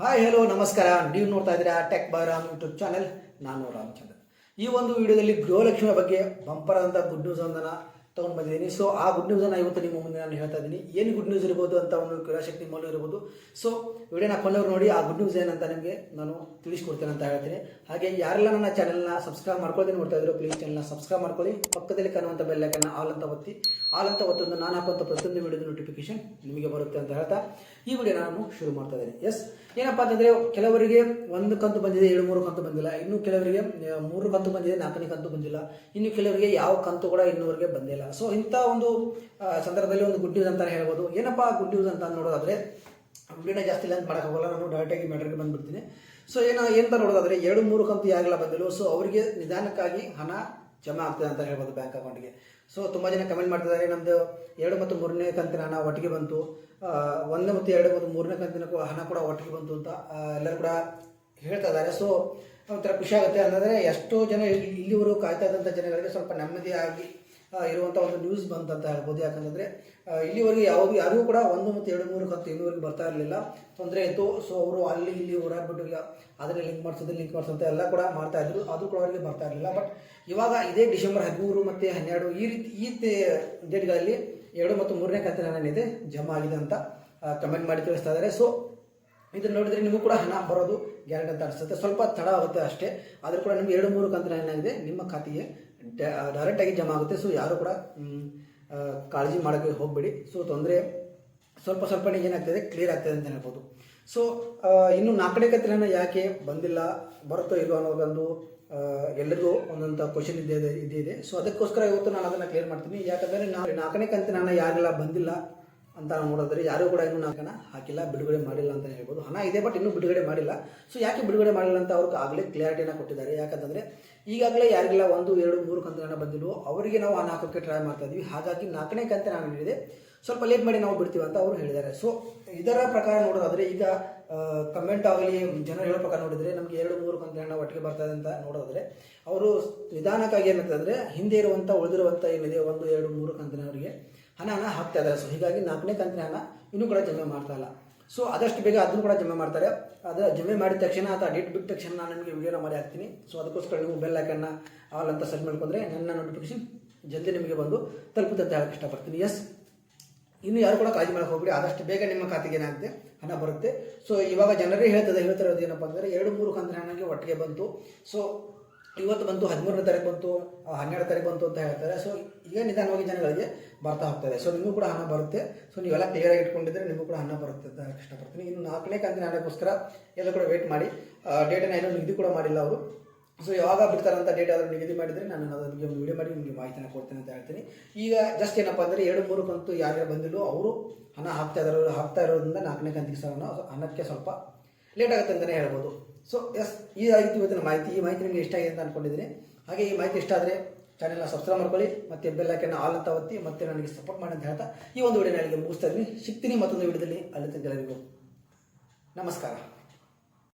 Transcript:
Hi hello ನಮಸ್ಕಾರ. ನೀವು ನೋಡ್ತಾ ಇದ್ದೀರಾ ಟೆಕ್ ಬಾರಾಮ್ ಯೂಟ್ಯೂಬ್ ಚಾನೆಲ್ ನಾನು ರಾಮಚಂದ್ರ ಈ ಒಂದು ವಿಡಿಯೋದಲ್ಲಿ ಗೃಹಲಕ್ಷ್ಮಿಯ ಬಗ್ಗೆ ಬಂಪರ್ ಅಂತ ಗುಡ್ ನ್ಯೂಸ್ ಒಂದನ್ನು ತೊಗೊಂಡು ಬಂದಿದ್ದೀನಿ ಸೊ ಆ ಗುಡ್ ನ್ಯೂಸನ್ನು ಇವತ್ತು ನಿಮ್ಮ ಮುಂದೆ ನಾನು ಹೇಳ್ತಾ ಇದ್ದೀನಿ. ಏನು ಗುಡ್ ನ್ಯೂಸ್ ಇರ್ಬೋದು ಅಂತ ಒಂದು ಕ್ರೀಡಾಶಕ್ತಿ ಮೌಲ್ಯ ಇರ್ಬೋದು. ಸೊ ವಿಡಿಯೋನ ಕೊಂಡವ್ರು ನೋಡಿ, ಆ ಗುಡ್ ನ್ಯೂಸ್ ಏನಂತ ನಿಮಗೆ ನಾನು ತಿಳಿಸ್ಕೊಡ್ತೇನೆ ಅಂತ ಹೇಳ್ತೀನಿ. ಹಾಗೆ ಯಾರೆಲ್ಲ ನನ್ನ ಚಾನಲ್ನ ಸಬ್ಸ್ಕ್ರೈಬ್ ಮಾಡ್ಕೊಳ್ತೀನಿ ನೋಡ್ತಾ ಇದ್ರು ಪ್ಲೀಸ್ ಚಾನಲ್ನ ಸಬ್ಸ್ಕ್ರೈಬ್ ಮಾಡ್ಕೊಳ್ಳಿ. ಪಕ್ಕದಲ್ಲಿ ಕಾಣುವಂಥ ಬೆಲ್ಲೈಕನ್ನು ಆಲ್ ಅಂತ ಒತ್ತಿ. ಆಲ್ ಅಂತ ಒತ್ತೊಂದು ನಾನು ಹಾಕುವಂಥ ಪ್ರತಿಯೊಂದು ವಿಡಿಯೋದ ನೋಟಿಫಿಕೇಶನ್ ನಿಮಗೆ ಬರುತ್ತೆ ಅಂತ ಹೇಳ್ತಾ ಈ ವಿಡಿಯೋ ನಾನು ಶುರು ಮಾಡ್ತಾ ಇದ್ದೇನೆ. ಎಸ್ ಏನಪ್ಪಾ ಅಂತಂದ್ರೆ ಕೆಲವರಿಗೆ ಒಂದು ಕಂತು ಬಂದಿದೆ ಏಳು ಮೂರು ಕಂತು ಬಂದಿಲ್ಲ. ಇನ್ನು ಕೆಲವರಿಗೆ ಮೂರು ಕಂತು ಬಂದಿದೆ, ನಾಲ್ಕನೇ ಕಂತು ಬಂದಿಲ್ಲ. ಇನ್ನು ಕೆಲವರಿಗೆ ಯಾವ ಕಂತು ಕೂಡ ಇನ್ನೂವರೆಗೆ ಬಂದಿಲ್ಲ ಸೊ ಇಂಥ ಒಂದು ಸಂದರ್ಭದಲ್ಲಿ ಒಂದು ಗುಡ್ ನ್ಯೂಸ್ ಅಂತಾನೆ ಹೇಳ್ಬೋದು. ಏನಪ್ಪಾ ಗುಡ್ ನ್ಯೂಸ್ ಅಂತ ನೋಡೋದಾದ್ರೆ, ವಿಡಿಯೋನ ಜಾಸ್ತಿ ಲೆಂತ್ ಮಾಡೋಕ್ಕಾಗಲ್ಲ, ನಾನು ಡೈರೆಕ್ಟಾಗಿ ಮ್ಯಾಟ್ರಿಗೆ ಬಂದ್ಬಿಡ್ತೀನಿ. ಸೊ ಏನೋ, ಏನಂತ ನೋಡೋದಾದ್ರೆ ಎರಡು, ಮೂರು ಕಂತು ಯಾರಿಲ್ಲ ಬಂದಿಲ್ಲ. ಸೊ ಅವರಿಗೆ ನಿಧಾನಕ್ಕಾಗಿ ಹಣ ಜಮಾ ಆಗ್ತದೆ ಅಂತ ಹೇಳ್ಬೋದು ಬ್ಯಾಂಕ್ ಅಕೌಂಟ್ಗೆ ಸೊ ತುಂಬ ಜನ ಕಮೆಂಟ್ ಮಾಡ್ತಿದ್ದಾರೆ ನಮ್ಮದು ಎರಡು ಮತ್ತು ಮೂರನೇ ಕಂತಿನ ಹಣ ಒಟ್ಟಿಗೆ ಬಂತು. ಒಂದು ಮತ್ತು ಎರಡು ಮತ್ತು ಮೂರನೇ ಕಂತಿನ ಹಣ ಕೂಡ ಒಟ್ಟಿಗೆ ಬಂತು ಅಂತ ಎಲ್ಲರೂ ಕೂಡ ಹೇಳ್ತಾ ಇದ್ದಾರೆ. ಸೊ ಒಂಥರ ಖುಷಿ ಆಗುತ್ತೆ. ಅಂದರೆ ಎಷ್ಟೋ ಜನ ಇಲ್ಲಿ- ಇಲ್ಲಿವರೆಗೂ ಕಾಯ್ತಾ ಇದ್ದಂಥ ಜನಗಳಿಗೆ ಸ್ವಲ್ಪ ನೆಮ್ಮದಿಯಾಗಿ ಇರುವಂಥ ಒಂದು ನ್ಯೂಸ್ ಬಂತಂತ ಹೇಳ್ಬೋದು. ಯಾಕಂತಂದರೆ ಇಲ್ಲಿವರೆಗೆ ಯಾವ ಯಾರಿಗೂ ಕೂಡ ಒಂದು ಮತ್ತು ಎರಡು ಮೂರು ಕಂತು ಇನ್ನೂವರೆಗೆ ಬರ್ತಾ ಇರಲಿಲ್ಲ. ತೊಂದರೆ ಇತ್ತು. ಸೊ ಅವರು ಅಲ್ಲಿ ಇಲ್ಲಿ ಓಡಾಡ್ಬಿಟ್ಟು ಅದನ್ನ ಲಿಂಕ್ ಮಾಡಿಸೋದು ಲಿಂಕ್ ಮಾಡಿಸೋದು ಎಲ್ಲ ಕೂಡ ಮಾಡ್ತಾ ಇದ್ರು. ಅದು ಕೂಡ ಅವರಿಗೆ ಬರ್ತಾ ಇರಲಿಲ್ಲ. ಬಟ್ ಇವಾಗ ಇದೇ ಡಿಸೆಂಬರ್ ಹದಿಮೂರು ಮತ್ತು ಹನ್ನೆರಡು ಈ ರೀತಿ, ಈ ಡೇಟ್ಗಳಲ್ಲಿ ಎರಡು ಮತ್ತು ಮೂರನೇ ಕಂತಿನ ಹಣ ಏನಿದೆ ಜಮಾ ಆಗಿದೆ ಅಂತ ಕಮೆಂಟ್ ಮಾಡಿ ತಿಳಿಸ್ತಾ ಇದ್ದಾರೆ. ಸೊ ಇದನ್ನ ನೋಡಿದ್ರೆ ನಿಮಗೂ ಕೂಡ ಹಣ ಬರೋದು ಗ್ಯಾರಂಟಿ ಅಂತ ಅನಿಸುತ್ತೆ. ಸ್ವಲ್ಪ ತಡ ಆಗುತ್ತೆ ಅಷ್ಟೇ. ಆದರೂ ಕೂಡ ನಿಮ್ಗೆ ಎರಡು ಮೂರು ಕಂತಿನ ಏನಾಗಿದೆ ನಿಮ್ಮ ಖಾತೆಗೆ ಡೈರೆಕ್ಟಾಗಿ ಜಮಾ ಆಗುತ್ತೆ. ಸೊ ಯಾರು ಕೂಡ ಕಾಳಜಿ ಮಾಡೋಕ್ಕೆ ಹೋಗಬೇಡಿ. ಸೊ ತೊಂದರೆ ಸ್ವಲ್ಪ ಸ್ವಲ್ಪ ಏನಾಗ್ತದೆ ಕ್ಲಿಯರ್ ಆಗ್ತದೆ ಅಂತ ಹೇಳ್ಬೋದು. ಸೊ ಇನ್ನು ನಾಲ್ಕನೇ ಕಂತಿನ ಯಾಕೆ ಬಂದಿಲ್ಲ, ಬರುತ್ತೋ ಇಲ್ಲೋ ಅನ್ನೋದೊಂದು ಎಲ್ಲರಿಗೂ ಒಂದಂತ ಕ್ವಶನ್ ಇದ್ದೇ ಇದೆ ಇದೆ. ಸೊ ಅದಕ್ಕೋಸ್ಕರ ಇವತ್ತು ನಾನು ಅದನ್ನು ಕ್ಲಿಯರ್ ಮಾಡ್ತೀನಿ. ಯಾಕಂದರೆ ನಾನು ನಾಲ್ಕನೇ ಕಂತಿನ ಯಾರೆಲ್ಲ ಬಂದಿಲ್ಲ ಅಂತ ನಾವು ನೋಡಿದ್ರೆ ಯಾರು ಕೂಡ ಇನ್ನೂ ನಾಲ್ಕನ ಹಾಕಿಲ್ಲ, ಬಿಡುಗಡೆ ಮಾಡಿಲ್ಲ ಅಂತ ಹೇಳ್ಬೋದು. ಹಣ ಇದೆ ಬಟ್ ಇನ್ನೂ ಬಿಡುಗಡೆ ಮಾಡಿಲ್ಲ. ಸೊ ಯಾಕೆ ಬಿಡುಗಡೆ ಮಾಡಿಲ್ಲ ಅಂತ ಅವ್ರಿಗೆ ಆಗಲೇ ಕ್ಲಾರಿಟಿನ ಕೊಟ್ಟಿದ್ದಾರೆ. ಯಾಕಂತಂದರೆ, ಈಗಾಗಲೇ ಯಾರಿಗೆಲ್ಲ ಒಂದು, ಎರಡು, ಮೂರು ಕಂತುಗಳನ್ನ ಹಣ ಬಂದಿಲ್ವೋ, ಅವರಿಗೆ ನಾವು ಹಣ ಹಾಕೋಕ್ಕೆ ಟ್ರೈ ಮಾಡ್ತಾ ಇದ್ವಿ. ಹಾಗಾಗಿ ನಾಲ್ಕನೇ ಕಂತೆ ನಾನು ಹೇಳಿದೆ, ಸ್ವಲ್ಪ ಲೇಟ್ ಮಾಡಿ ನಾವು ಬಿಡ್ತೀವಿ ಅಂತ ಅವರು ಹೇಳಿದ್ದಾರೆ. ಸೊ ಇದರ ಪ್ರಕಾರ ನೋಡೋದಾದರೆ, ಈಗ ಕಮೆಂಟ್ ಆಗಲಿ, ಜನರು ಹೇಳೋ ಪ್ರಕಾರ ನೋಡಿದರೆ, ನಮಗೆ ಎರಡು, ಮೂರು ಕಂತುಗಳನ್ನ ಒಟ್ಟಿಗೆ ಬರ್ತಾ ಅಂತ ನೋಡೋದಾದರೆ, ಅವರು ನಿಧಾನಕ್ಕಾಗಿ ಏನಾಗ್ತದೆ ಅಂದರೆ, ಹಿಂದೆ ಇರುವಂಥ ಉಳಿದಿರುವಂಥ ಏನಿದೆ, ಒಂದು, ಎರಡು, ಮೂರು ಕಂತಿನವರಿಗೆ ಹಣನ ಹಾಕ್ತಾ ಇದ್ದಾರೆ. ಸೊ ಹೀಗಾಗಿ ನಾಲ್ಕನೇ ಕಂತಿನ ಹಣ ಇನ್ನೂ ಕೂಡ ಜಮೆ ಮಾಡ್ತಾ ಇಲ್ಲ. ಸೊ ಆದಷ್ಟು ಬೇಗ ಅದನ್ನು ಕೂಡ ಜಮೆ ಮಾಡ್ತಾರೆ. ಅದು ಜಮೆ ಮಾಡಿದ ತಕ್ಷಣ ಅಥವಾ ಡೇಟ್ ಬಿಟ್ಟ ತಕ್ಷಣ ನಾನು ನಿಮಗೆ ವಿಡಿಯೋನ ಮಾಡಿ ಹಾಕ್ತೀನಿ. ಸೊ ಅದಕ್ಕೋಸ್ಕರ ನೀವು ಬೆಲ್ ಹಾಕನ್ನ ಆಲ್ ಅಂತ ಸೆಟ್ ಮಾಡ್ಕೊಂಡ್ರೆ ನನ್ನ ನೋಟಿಫಿಕೇಶನ್ ಜಲ್ದಿ ನಿಮಗೆ ಬಂದು ತಲುಪುತ್ತೆ ಅಂತ ಹೇಳಕ್ಕೆ ಇಷ್ಟಪಡ್ತೀನಿ. ಎಸ್ ಇನ್ನು ಯಾರು ಕೂಡ ಕಾಳಜಿ ಮಾಡಕ್ಕೆ ಹೋಗ್ಬಿಡಿ. ಆದಷ್ಟು ಬೇಗ ನಿಮ್ಮ ಖಾತೆಗೆ ಏನಾಗುತ್ತೆ? ಹಣ ಬರುತ್ತೆ. ಸೊ ಇವಾಗ ಜನರೇ ಹೇಳ್ತದೆ ಹೇಳ್ತಿರೋದು ಏನಪ್ಪ ಅಂದರೆ ಎರಡು ಮೂರು ಕಂತಿನ ಹಣಕ್ಕೆ ಒಟ್ಟಿಗೆ ಬಂತು. ಸೊ ಇವತ್ತು ಬಂತು, ಹದಿಮೂರನೇ ತಾರೀಕು ಬಂತು ಹನ್ನೆರಡು ತಾರೀಕು ಬಂತು ಅಂತ ಹೇಳ್ತಾರೆ. ಸೊ ಈಗ ನಿಧಾನವಾಗಿ ಜನಗಳಿಗೆ ಬರ್ತಾ ಹೋಗ್ತಾರೆ ಸೊ ನಿಮಗೂ ಕೂಡ ಹಣ ಬರುತ್ತೆ. ಸೊ ನೀವೆಲ್ಲ ಕ್ಲಿಯರ್ ಆಗಿ ಇಟ್ಕೊಂಡಿದ್ರೆ ನಿಮಗೂ ಕೂಡ ಹಣ ಬರುತ್ತೆ ಅಂತ ಇಷ್ಟಪಡ್ತೀನಿ. ಇನ್ನು ನಾಲ್ಕನೇ ಕಂತಿನ ಹಣಕ್ಕೋಸ್ಕರ ಎಲ್ಲ ಕೂಡ ವೇಟ್ ಮಾಡಿ. ಡೇಟನ್ನು ಏನೋ ನಿಗದಿ ಕೂಡ ಮಾಡಿಲ್ಲ ಅವರು. ಸೊ ಯಾವಾಗ ಬಿಡ್ತಾರಂತ ಡೇಟ್ ಆದರೂ ನಿಗದಿ ಮಾಡಿದರೆ ನಾನು ಅದಕ್ಕೆ ಒಂದು ವಿಡಿಯೋ ಮಾಡಿ, ನಿಮಗೆ ಮಾಹಿತಿನ ಕೊಡ್ತೇನೆ ಅಂತ ಹೇಳ್ತೀನಿ. ಈಗ ಜಸ್ಟ್ ಏನಪ್ಪ ಅಂದರೆ ಎರಡು ಮೂರು ಕಂತು ಯಾರ್ಯಾರು ಬಂದಿಲ್ಲೋ ಅವರು ಹಣ ಹಾಕ್ತಾ ಇದಾರೋ ಹಾಕ್ತಾ ಇರೋದ್ರಿಂದ ನಾಲ್ಕನೇ ಕಂತಿಗೆ ಸಹ ಹಣ, ಹಣಕ್ಕೆ ಸ್ವಲ್ಪ ಲೇಟ್ ಆಗುತ್ತೆ ಅಂತಲೇ ಹೇಳ್ಬೋದು. ಸೊ ಎಸ್ ಆಯಿತು ಇವತ್ತಿನ ಮಾಹಿತಿ. ಈ ಮಾಹಿತಿ ನಿಮಗೆ ಇಷ್ಟ ಆಗಿದೆ ಅಂತ ಅನ್ಕೊಂಡಿದ್ದೀನಿ ಹಾಗೆ ಈ ಮಾಹಿತಿ ಇಷ್ಟ ಆದರೆ ಚಾನೆಲ್ನ ಸಬ್ಸ್ಕ್ರೈಬ್ ಮಾಡ್ಕೊಳ್ಳಿ ಮತ್ತೆ ಬೆಲ್ ಹಾಕನ್ನು ಆಲ್ ಅಂತ ಒತ್ತಿ ಮತ್ತೆ ನನಗೆ ಸಪೋರ್ಟ್ ಮಾಡಿ ಅಂತ ಹೇಳ್ತಾ ಈ ಒಂದು ವಿಡಿಯೋ ನನಗೆ ಮುಗಿಸ್ತಾ ಇದ್ದೀನಿ. ಸಿಗ್ತೀನಿ ಮತ್ತೊಂದು ವಿಡಿಯೋದಲ್ಲಿ ಅಲ್ಲಿ ತನಕ ನಮಸ್ಕಾರ.